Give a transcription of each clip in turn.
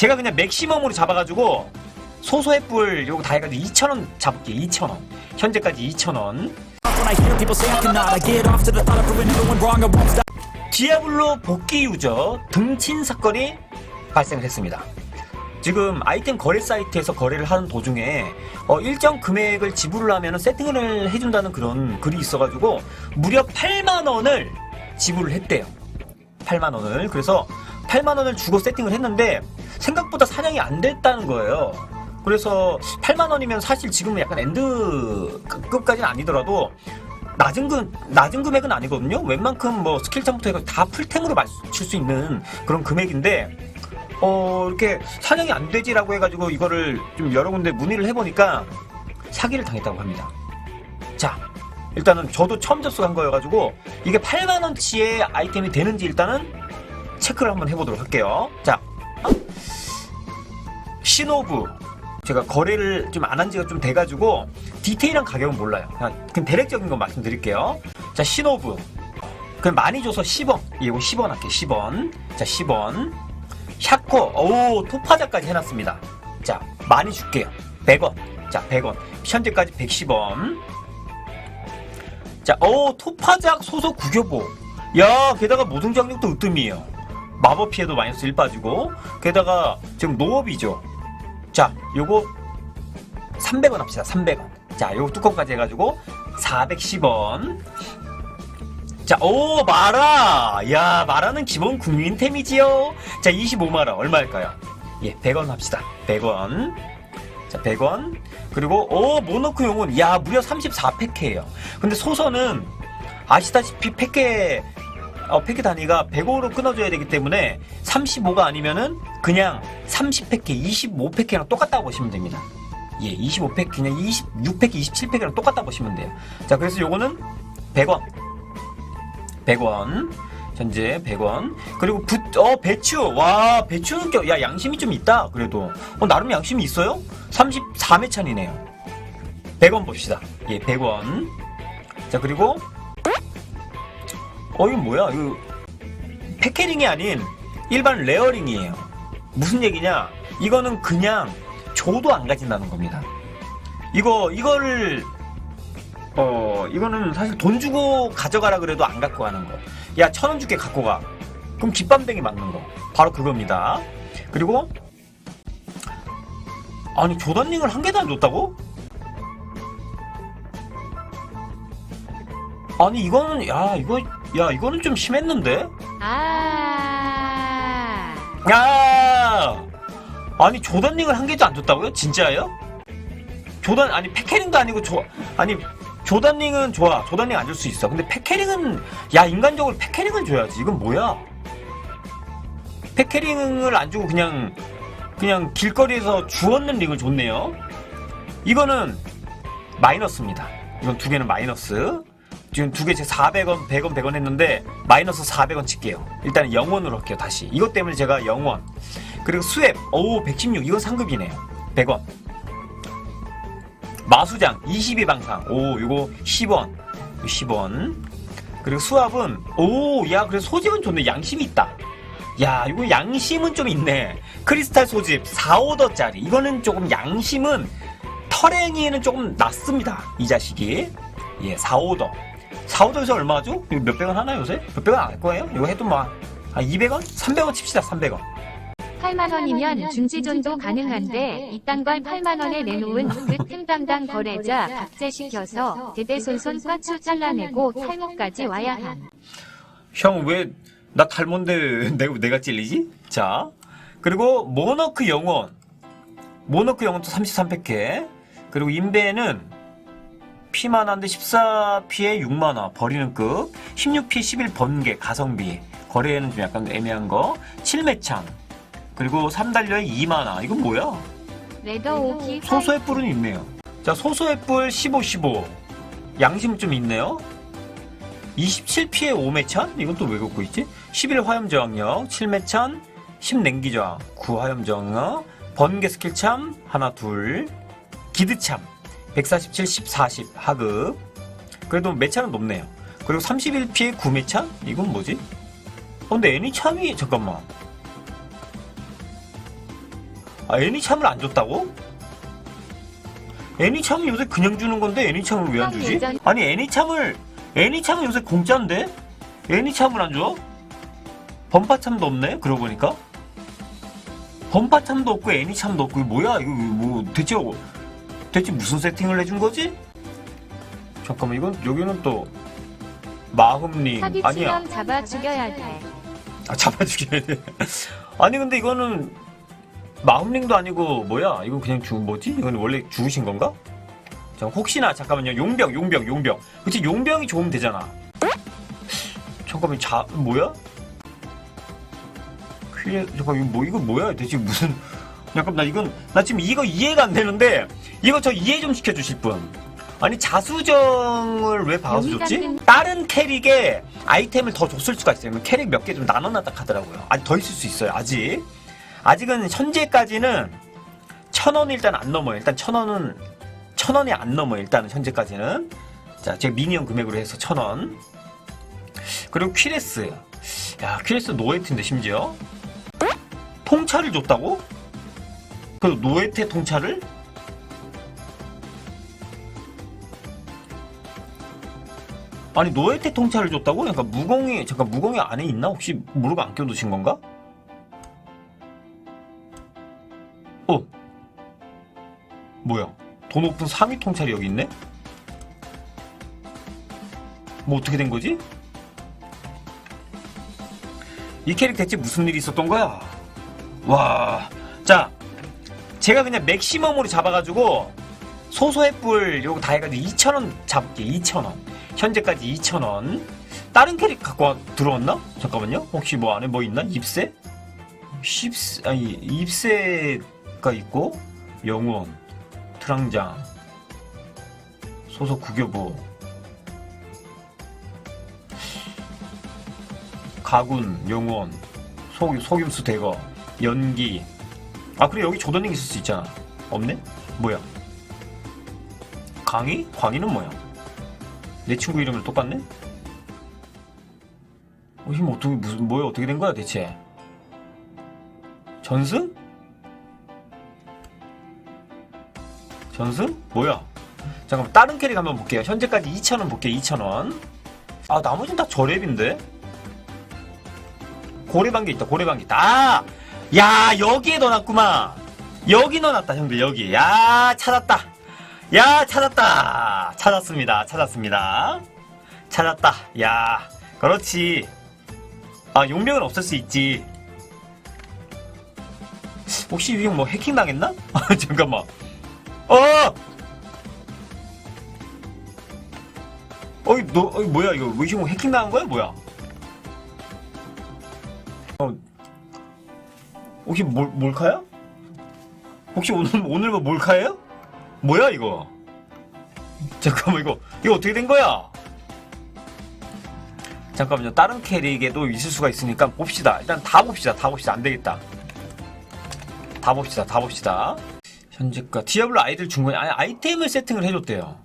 제가 그냥 맥시멈으로 잡아가지고 소소의 뿔 요거 다 해가지고 2,000원 잡을게요 2,000원 현재까지 2,000원 When I hear people say I cannot, I get off to the thought of proving everyone wrong. I won't stop. 디아블로 복귀 유저 등친 사건이 발생을 했습니다. 지금 아이템 거래 사이트에서 거래를 하는 도중에 어, 일정 금액을 지불을 하면 세팅을 해준다는 그런 글이 있어가지고 무려 8만 원을 지불을 했대요. 8만 원을 그래서 8만 원을 주고 세팅을 했는데 생각보다 사냥이 안 됐다는 거예요. 그래서 8만 원이면 사실 지금은 약간 엔드급까지는 아니더라도 낮은 금 낮은 금액은 아니거든요. 웬만큼 뭐 스킬창부터 해서 다 풀템으로 맞출 수 있는 그런 금액인데 어 이렇게 사냥이 안 되지라고 해가지고 이거를 좀 여러 군데 문의를 해보니까 사기를 당했다고 합니다. 자 일단은 저도 처음 접속한 거여가지고 이게 8만 원치의 아이템이 되는지 일단은 체크를 한번 해보도록 할게요. 자 시노브 제가 거래를 좀 안 한 지가 좀 돼가지고 디테일한 가격은 몰라요. 그냥, 그냥 대략적인 거 말씀드릴게요. 자 시노브 그냥 많이 줘서 10원 이거 10원 할게요 10원. 자 10원. 샤코. 오 토파자까지 해놨습니다. 자 많이 줄게요. 100원. 자 100원. 현재까지 110원. 자오 토파작 소속 구교보. 야 게다가 무등장력도 으뜸이에요. 마법 피해도 마이너스 1 빠지고 게다가 지금 노업이죠. 자, 요거 300원 합시다. 300원. 자, 요거 뚜껑까지 해가지고 410원. 자, 오 마라. 야, 마라는 기본 국민템이지요. 자, 25마라 얼마일까요? 예, 100원 합시다. 100원. 자, 100원. 그리고 오 모노크 용은 야 무려 34팩해예요. 근데 소선은 아시다시피 팩해 어, 팩해 단위가 105로 끊어줘야 되기 때문에 35가 아니면은 그냥 30팩해, 25팩해랑 똑같다고 보시면 됩니다. 예, 25팩 그냥 26팩, 27팩이랑 똑같다고 보시면 돼요. 자, 그래서 요거는 100원. 100원. 현재 100원. 그리고 부, 어, 배추. 와, 배추는 껴, 야, 양심이 좀 있다. 그래도. 어, 나름 양심이 있어요? 34매찬이네요. 100원 봅시다. 예, 100원. 자, 그리고 어, 이건 뭐야? 이거 패캐링이 아닌 일반 레어링이에요. 무슨 얘기냐? 이거는 그냥 줘도 안 가진다는 겁니다. 이거 이거를 어 이거는 사실 돈 주고 가져가라 그래도 안 갖고 가는 거. 야 천 원 줄게 갖고 가. 그럼 깃밤댕이 맞는 거. 바로 그겁니다. 그리고 아니 조던링을 한 개도 안 줬다고? 아니 이거는 야 이거 야 이거는 좀 심했는데? 아. 야 아니 조던링을 한 개도 안 줬다고요? 진짜예요? 조던 아니 패캐링도 아니고 조 아니 조던링은 좋아 조던링 안 줄 수 있어 근데 패캐링은 야 인간적으로 패캐링은 줘야지 이건 뭐야 패캐링을 안 주고 그냥 그냥 길거리에서 주웠는 링을 줬네요 이거는 마이너스입니다 이건 두 개는 마이너스 지금 두 개 제가 400원, 100원, 100원 했는데 마이너스 400원 칠게요. 일단 0원으로 할게요. 다시. 이것 때문에 제가 0원. 그리고 스왑. 오, 116. 이건 상급이네요. 100원. 마수장 22방상. 오, 이거 10원. 10원. 그리고 수압은 오, 야, 그래 소집은 좋네. 양심이 있다. 야, 이거 양심은 좀 있네. 크리스탈 소집 4오더짜리. 이거는 조금 양심은 터랭이에는 조금 낮습니다. 이 자식이. 예, 4오더. 4오더에서 얼마죠? 이거 몇백 원 하나 요새? 몇백 원 안할 거예요? 이거 해도 뭐, 아, 200원? 300원 칩시다, 300원. 8만 원이면 중지존도 가능한데 이딴 걸 8만 원에 내놓은 그팀 담당 거래자 박제시켜서 대대손손 과추 잘라내고 탈모까지 와야 함. 형, 왜, 나 탈모인데 내가, 내가 찔리지? 자. 그리고, 모너크 영원. 모너크 영원도 33팩해. 그리고 인베는 피만 한데 14피에 6만원. 버리는 급. 16피에 11 번개. 가성비. 거래에는 좀 약간 애매한 거. 7매창. 그리고 3달러에 2만원. 이건 뭐야? 레더 오키 소소의 뿔은 있네요. 자, 소소의 뿔 15, 15. 양심 좀 있네요. 27피에 5매찬? 이건 또왜 갖고 있지? 11 화염 저항력, 7매찬, 10 냉기 저항, 9 화염 저항력, 번개 스킬 참, 하나, 둘, 기드 참, 147, 10, 40 하급. 그래도 매찬은 높네요. 그리고 31피에 9매찬? 이건 뭐지? 어, 근데 애니 참이, 잠깐만. 아 애니참을 안 줬다고? 애니참은 요새 그냥 주는 건데 애니참을 왜 안 주지? 아니 애니참을 애니참은 요새 공짜인데 애니참을 안 줘? 범파참도 없네 그러고 보니까 범파참도 없고 애니참도 없고 뭐야 이거 뭐 대체 대체 무슨 세팅을 해준 거지? 잠깐만 이건 여기는 또 마흠링 아니야 사기치면 잡아 죽여야 돼. 아 잡아 죽여야 돼 아니 근데 이거는 마음링도 아니고 뭐야 이거 그냥 주 뭐지 이건 원래 죽으신 건가? 자 혹시나 잠깐만요 용병 용병 용병 그치 용병이 좋으면 되잖아 잠깐만 자 뭐야? 퀴에 잠깐 이거 뭐 이거 뭐야 대체 무슨 잠깐 나 이건 나 지금 이거 이해가 안 되는데 이거 저 이해 좀 시켜주실 분. 아니 자수정을 왜 박아서 줬지? 같은- 다른 캐릭에 아이템을 더 줬을 수가 있어요. 캐릭 몇 개 좀 나눠놨다 하더라고요. 아직 더 있을 수 있어요 아직. 아직은 현재까지는 천 원 일단 안 넘어요. 일단 천 원은 천 원이 안 넘어 일단은 현재까지는. 자 제가 미니언 금액으로 해서 천 원. 그리고 퀴레스. 야 퀴레스 노에트인데 심지어. 통차를 줬다고? 그 노에테 통차를? 아니 노에테 통차를 줬다고? 그러니까 무공이 잠깐 무공이 안에 있나? 혹시 무릎 안 껴두신 건가? 어 뭐야 더 높은 3위 통찰이 여기 있네? 뭐 어떻게 된 거지? 이 캐릭 대체 무슨 일이 있었던 거야? 와, 자, 제가 그냥 맥시멈으로 잡아가지고 소소의 뿔 요거 다 해가지고 2,000원 잡을게 2,000원 현재까지 2,000원 다른 캐릭 갖고 와, 들어왔나? 잠깐만요 혹시 뭐 안에 뭐 있나? 입새? 십새 아니 입새가 있고 영원 트랑장 소속 구교부 가군 영원 속, 속임수 대거 연기 아 그래 여기 조던ning 있을 수 있잖아 없네? 뭐야 강희? 광희는 뭐야 내 친구 이름을 똑같네? 어, 힘 어떻게 무슨 뭐야 어떻게 된 거야 대체 전승? 전승? 뭐야 잠깐만 다른 캐릭 한번 볼게요 현재까지 2,000원 볼게요 2,000원 아 나머진 다 저랩인데 고래방개 있다 고래방개 있다 아! 야 여기에 넣어놨구만. 여기 넣어놨다 형들 여기. 야 찾았다. 야 찾았다. 찾았습니다 찾았습니다. 찾았다. 야 그렇지. 아 용병은 없을 수 있지. 혹시 이형뭐 해킹 당했나? 아, 잠깐만. 어! 어이 너 어이 뭐야? 이거 왜형 해킹 당한 거야? 뭐야? 어, 혹시 몰, 몰카야? 혹시 오늘, 오늘 뭐 몰카예요? 뭐야, 이거? 잠깐만, 이거, 이거 어떻게 된 거야? 잠깐만요, 다른 캐릭에도 있을 수가 있으니까 봅시다. 일단 다 봅시다, 다 봅시다. 안 되겠다. 다 봅시다, 다 봅시다. 현재가 디아블로 아이들 중간에 아니, 아이템을 세팅을 해줬대요.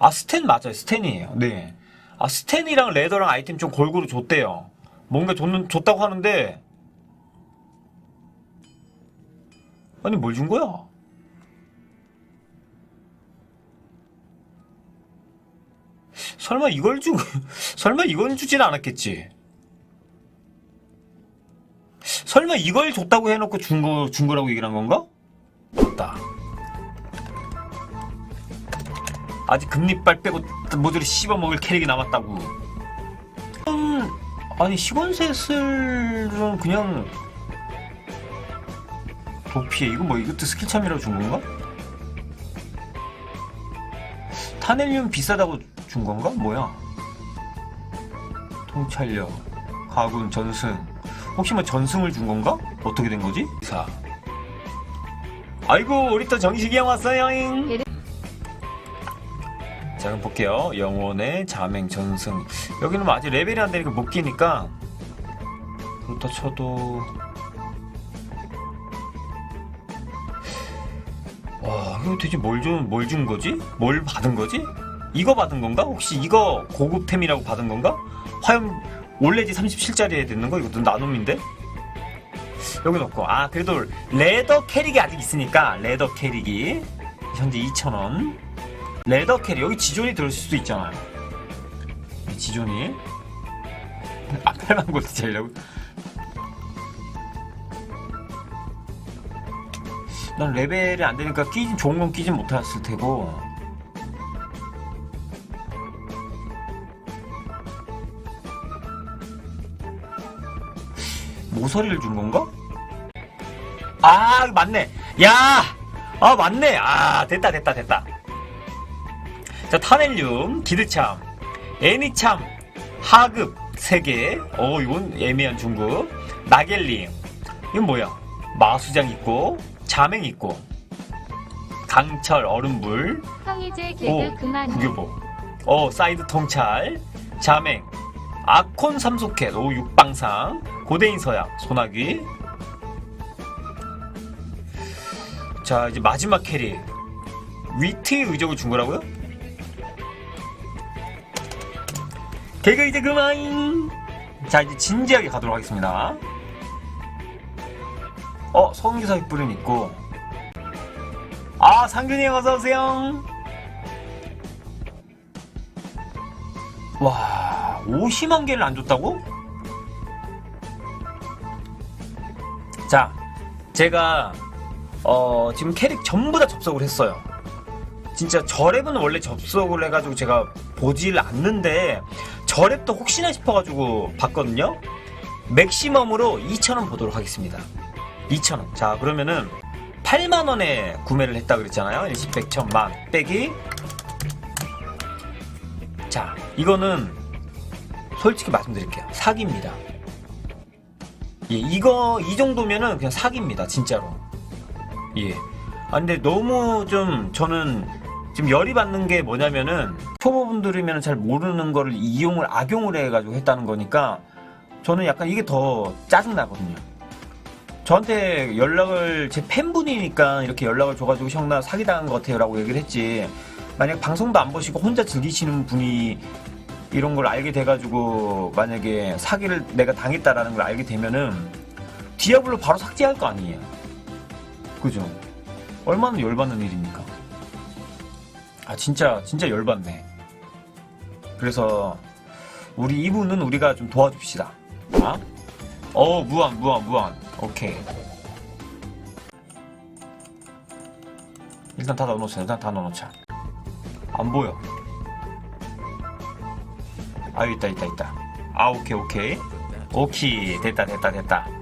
아, 스텐 맞아요, 스텐이에요. 네. 아, 스텐이랑 레더랑 아이템 좀 골고루 줬대요. 뭔가 줬는, 줬다고 하는데, 아니, 뭘 준 거야? 설마 이걸 주, 설마 이건 주진 않았겠지? 설마 이걸 줬다고 해놓고 준 거, 준 거라고 얘기를 한 건가? 없다. 아직 금리빨 빼고 모조리 씹어먹을 캐릭이 남았다고. 음, 아니, 시건셋은 그냥 도피해. 이거 뭐, 이것도 스킬 참이라고 준 건가? 타넬륨 비싸다고 준 건가? 뭐야? 통찰력, 가군, 전승. 혹시 뭐 전승을 준 건가? 어떻게 된 거지? 사. 아이고, 우리 또 정식이 형 왔어요. 자, 그럼 볼게요. 영혼의 자맹 전승. 여기는 뭐 아직 레벨이 안 되니까 못 끼니까. 그렇다 쳐도. 이거 대체 뭘 준, 거지? 뭘 받은 거지? 이거 받은 건가? 혹시 이거 고급템이라고 받은 건가? 화염 올레지 37짜리에 듣는 거? 이것도 나눔인데? 여기 놓고 아 그래도 레더 캐릭이 아직 있으니까 레더 캐릭이 현재 2,000원 레더 캐릭 여기 지존이 들을 수도 있잖아요 이 지존이 아 8만 골드 차이라고 난 레벨이 안 되니까 끼진 좋은 건 끼진 못했을 테고. 모서리를 준 건가? 아 맞네. 야! 아 맞네. 아 됐다 됐다 됐다. 자 타넬륨 기드참 애니참 하급 3개 어 이건 애매한 중급. 나겔링 이건 뭐야? 마수장 있고 자맹 있고 강철 이제 오 개그 그만해. 구교보 어 사이드 통찰 자맹. 아콘 삼소켓 오 육방상 고대인 서약 소나기. 자 이제 마지막 캐릭 위트의 의적을 준 거라고요? 개그 이제 그만. 자 이제 진지하게 가도록 하겠습니다 어 성기사 획불은 있고. 아 상균이 형 어서오세요. 와 50만 개를 안 줬다고? 자 제가 어, 지금 캐릭 전부 다 접속을 했어요. 진짜 저랩은 원래 접속을 해가지고 제가 보질 않는데 저랩도 혹시나 싶어가지고 봤거든요. 맥시멈으로 2,000원 보도록 하겠습니다 2,000원 자 그러면은 8만원에 구매를 했다 그랬잖아요 일십 백 천만 빼기 자, 이거는 솔직히 말씀드릴게요. 사기입니다. 예, 이거 이 정도면은 그냥 사기입니다. 진짜로. 예. 아 근데 너무 좀 저는 지금 열이 받는 게 뭐냐면은 초보분들이면 잘 모르는 거를 이용을 악용을 해가지고 했다는 거니까 저는 약간 이게 더 짜증 나거든요. 저한테 연락을 제 팬분이니까 이렇게 연락을 줘가지고 형 나 사기당한 것 같아요라고 얘기를 했지. 만약 방송도 안 보시고 혼자 즐기시는 분이 이런 걸 알게 돼가지고 만약에 사기를 내가 당했다라는 걸 알게 되면은 디아블로 바로 삭제할 거 아니에요. 그죠? 얼마나 열받는 일입니까? 아 진짜 진짜 열받네. 그래서 우리 이분은 우리가 좀 도와줍시다. 아? 어 무한 무한 무한. 오케이. 일단 다 넣어놓자. 일단 다 넣어놓자. 안 보여. 아 있다 있다 있다. 아 오케이 오케이. 오케이 됐다 됐다 됐다.